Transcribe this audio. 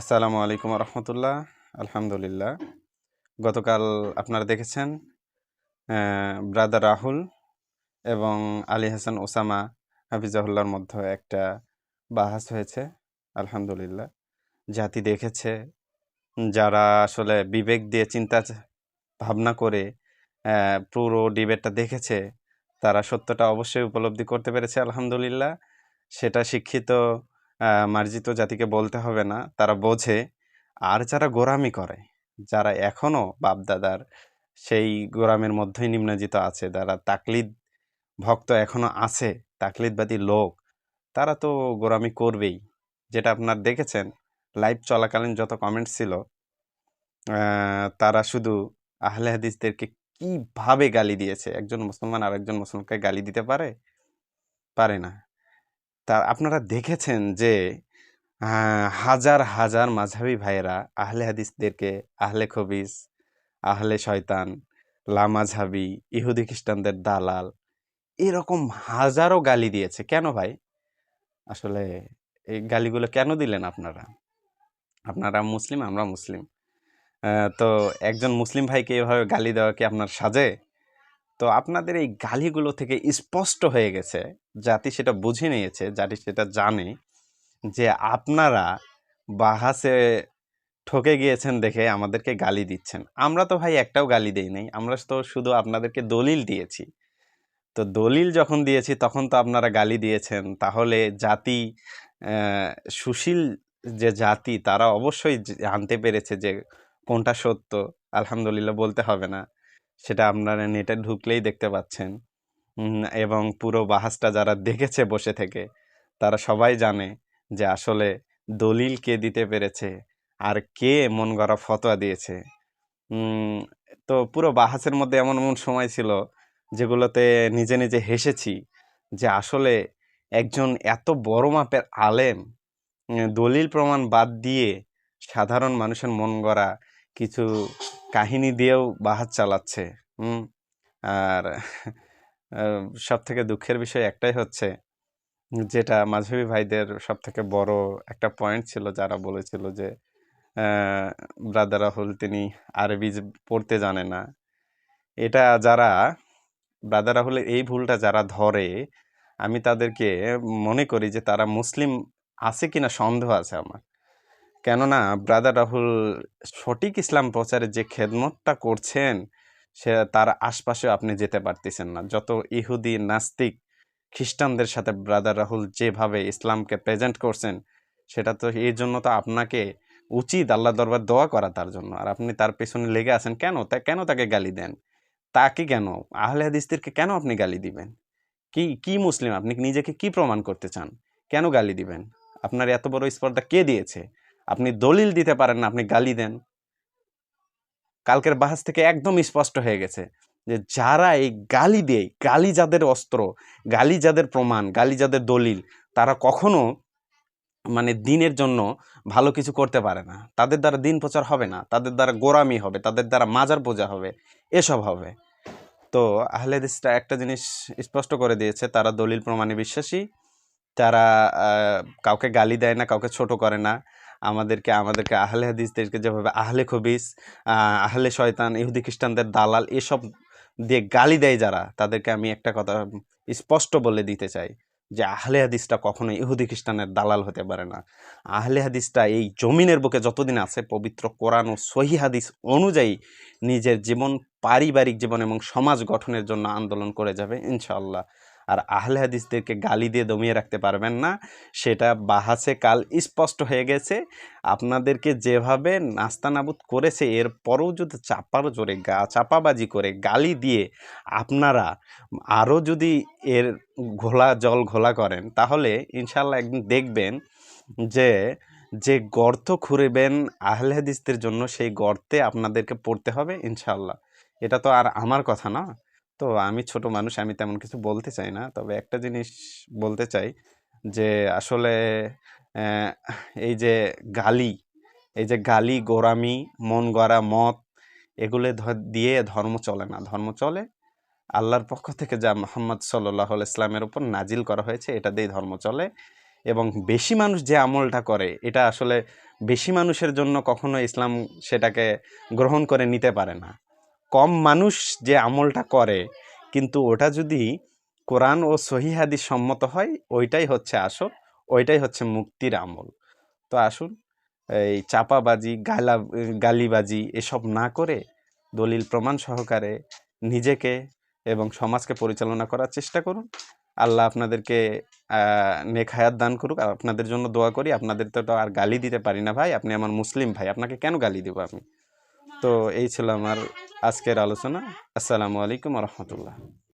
আসসালামু আলাইকুম রহমতুল্লাহ আলহামদুলিল্লাহ। গতকাল আপনারা দেখেছেন ব্রাদার রাহুল এবং আলী হাসান ওসামা হাফিজাহুল্লার মধ্যে একটা বাহাস হয়েছে, আলহামদুলিল্লাহ। জাতি দেখেছে, যারা আসলে বিবেক দিয়ে চিন্তা ভাবনা করে পুরো ডিবেটটা দেখেছে, তারা সত্যটা অবশ্যই উপলব্ধি করতে পেরেছে, আলহামদুলিল্লাহ। সেটা শিক্ষিত মার্জিত জাতিকে বলতে হবে না। তারা বোঝে, আর যারা গোরামি করে, যারা এখনও বাপদাদার সেই গোরামের মধ্যেই নিম্নজিত আছে, যারা তাকলিদ ভক্ত এখনও আছে, তাকলিদবাদী লোক, তারা তো গোরামি করবেই। যেটা আপনার দেখেছেন, লাইভ চলাকালীন যত কমেন্টস ছিল তারা শুধু আহলে হাদিসদেরকে কীভাবে গালি দিয়েছে? একজন মুসলমান আর একজন মুসলমানকে গালি দিতে পারে? পারে না। তা আপনারা দেখেছেন যে হাজার হাজার মাঝহাবি ভাইয়েরা আহলে হাদিসদেরকে আহলে খবিস, আহলে শয়তান লামাঝহাবি ইহুদি খ্রিস্টানদের দালাল এরকম হাজারো গালি দিয়েছে। কেন ভাই? আসলে এই গালিগুলো কেন দিলেন আপনারা? আপনারা মুসলিম, আমরা মুসলিম। তো একজন মুসলিম ভাইকে এভাবে গালি দেওয়া কি আপনার সাজে? তো আপনাদের এই গালিগুলো থেকে স্পষ্ট হয়ে গেছে জাতি সেটা বুঝে নিয়েছে জাতি সেটা জানে যে আপনারা বাহাসে ঠকে গিয়েছেন দেখে আমাদেরকে গালি দিচ্ছেন। আমরা তো ভাই একটাও গালি দেই নাই, আমরা তো শুধু আপনাদেরকে দলিল দিয়েছি। তো দলিল যখন দিয়েছি, তখন তো আপনারা গালি দিয়েছেন। তাহলে জাতি সুশীল যে জাতি, তারা অবশ্যই জানতে পেরেছে যে কোনটা সত্য। আলহামদুলিল্লাহ বলতে হবে না। সেটা আপনারা নেটে ঢুকলেই দেখতে পাচ্ছেন। এবং পুরো বাহাসটা যারা দেখেছে বসে থেকে, তারা সবাই জানে যে আসলে দলিল কে দিতে পেরেছে আর কে মন গড়া ফতোয়া দিয়েছে। তো পুরো বাহাসের মধ্যে এমন এমন সময় ছিল যেগুলোতে নিজে নিজে হেসেছি যে আসলে একজন এত বড় মাপের আলেম দলিল প্রমাণ বাদ দিয়ে সাধারণ মানুষের মন গড়া কিছু কাহিনী দিয়েও বাহাস চালাচ্ছে, হুম? আর সব থেকে দুঃখের বিষয় একটাই হচ্ছে যেটা মাঝহাবি ভাইদের সব থেকে বড় একটা পয়েন্ট ছিল, যারা বলেছিল যে ব্রাদার রাহুল তিনি আরবি পড়তে জানে না। এটা যারা ব্রাদার রাহুলের এই ভুলটা যারা ধরে, আমি তাদেরকে মনে করি যে তারা মুসলিম আছে কিনা সন্দেহ আছে আমার। কেননা ব্রাদার রাহুল সঠিক ইসলাম প্রচারে যে খেদমতটা করছেন, সে তার আশপাশে আপনি যেতে পারতেছেন না। যত ইহুদি, নাস্তিক, খ্রিস্টানদের সাথে ব্রাদার রাহুল যেভাবে ইসলামকে প্রেজেন্ট করছেন, সেটা তো এই জন্য তো আপনাকে উচিত আল্লাহ দরবার দোয়া করা তার জন্য। আর আপনি তার পেছনে লেগে আছেন, কেন? তা কেন তাকে গালি দেন? তাকে কেন? আহলে হাদিসদেরকে কেন আপনি গালি দিবেন? কি কি মুসলিম? আপনি নিজেকে কি প্রমাণ করতে চান? কেন গালি দিবেন? আপনার এত বড় স্পর্ধা কে দিয়েছে? আপনি দলিল দিতে পারেন না, আপনি গালি দেন। কালকের বাহাস থেকে একদম স্পষ্ট হয়ে গেছে যে যারা এই গালি দেয়, গালি যাদের অস্ত্র, গালি যাদের প্রমাণ, গালি যাদের দলিল, তারা কখনো মানে দিনের জন্য ভালো কিছু করতে পারে না। তাদের দ্বারা দিন প্রচার হবে না, তাদের দ্বারা গোরামি হবে, তাদের দ্বারা মাজার পূজা হবে, এসব হবে। তো আহলেদিসটা একটা জিনিস স্পষ্ট করে দিয়েছে, তারা দলিল প্রমাণে বিশ্বাসী, তারা কাউকে গালি দেয় না, কাউকে ছোট করে না। আমাদেরকে আমাদেরকে আহলে হাদিসদেরকে যেভাবে আহলে খবিস আহলে শয়তান, ইহুদি খ্রিস্টানদের দালাল এসব দিয়ে গালি দেয় যারা, তাদেরকে আমি একটা কথা স্পষ্ট বলে দিতে চাই যে আহলে হাদিসটা কখনো ইহুদি খ্রিস্টানের দালাল হতে পারে না। আহলে হাদিসটা এই জমিনের বুকে যতদিন আছে, পবিত্র কোরআন ও সহি হাদিস অনুযায়ী নিজের জীবন, পারিবারিক জীবন এবং সমাজ গঠনের জন্য আন্দোলন করে যাবে, ইনশাআল্লাহ। আর আহলে হাদিসদেরকে গালি দিয়ে দমিয়ে রাখতে পারবেন না। সেটা বাহাসে কাল স্পষ্ট হয়ে গেছে। আপনাদেরকে যেভাবে নাস্তানাবুদ করেছে, এর পরেও যদি চাপার জোরে গা, চাপাবাজি করে গালি দিয়ে আপনারা আরও যদি এর ঘোলা জল ঘোলা করেন, তাহলে ইনশাল্লাহ একদিন দেখবেন যে যে গর্ত খুঁড়বেন আহলে হাদিসদের জন্য, সেই গর্তে আপনাদেরকে পড়তে হবে ইনশাল্লাহ এটা তো আর আমার কথা না। তো আমি ছোট মানুষ, আমি তেমন কিছু বলতে চাই না। তবে একটা জিনিস বলতে চাই যে, আসলে এই যে গালি, এই যে গালি গোরামি মন গড়া মত এগুলো দিয়ে ধর্ম চলে না। ধর্ম চলে, আল্লাহর পক্ষ থেকে যা মোহাম্মদ সাল্লাহ ইসলামের উপর নাজিল করা হয়েছে, এটা দিয়ে ধর্ম চলে। এবং বেশি মানুষ যে আমলটা করে, এটা আসলে বেশি মানুষের জন্য কখনো ইসলাম সেটাকে গ্রহণ করে নিতে পারে না। কম মানুষ যে আমলটা করে, কিন্তু ওটা যদি কোরআন ও সহি হাদিস সম্মত হয়, ওইটাই হচ্ছে আসল, ওইটাই হচ্ছে মুক্তির আমল। তো আসুন, এই চাপাবাজি, গালা, গালিবাজি এসব না করে দলিল প্রমাণ সহকারে নিজেকে এবং সমাজকে পরিচালনা করার চেষ্টা করুন। আল্লাহ আপনাদেরকে হায়াত দান করুক। আর আপনাদের জন্য দোয়া করি। আপনাদের তো আর গালি দিতে পারি না ভাই। আপনি আমার মুসলিম ভাই। আপনাকে কেন গালি দেবো আমি? তো এই ছিল আমার আজকের আলোচনা। আসসালামু আলাইকুম রহমতুল্লাহ।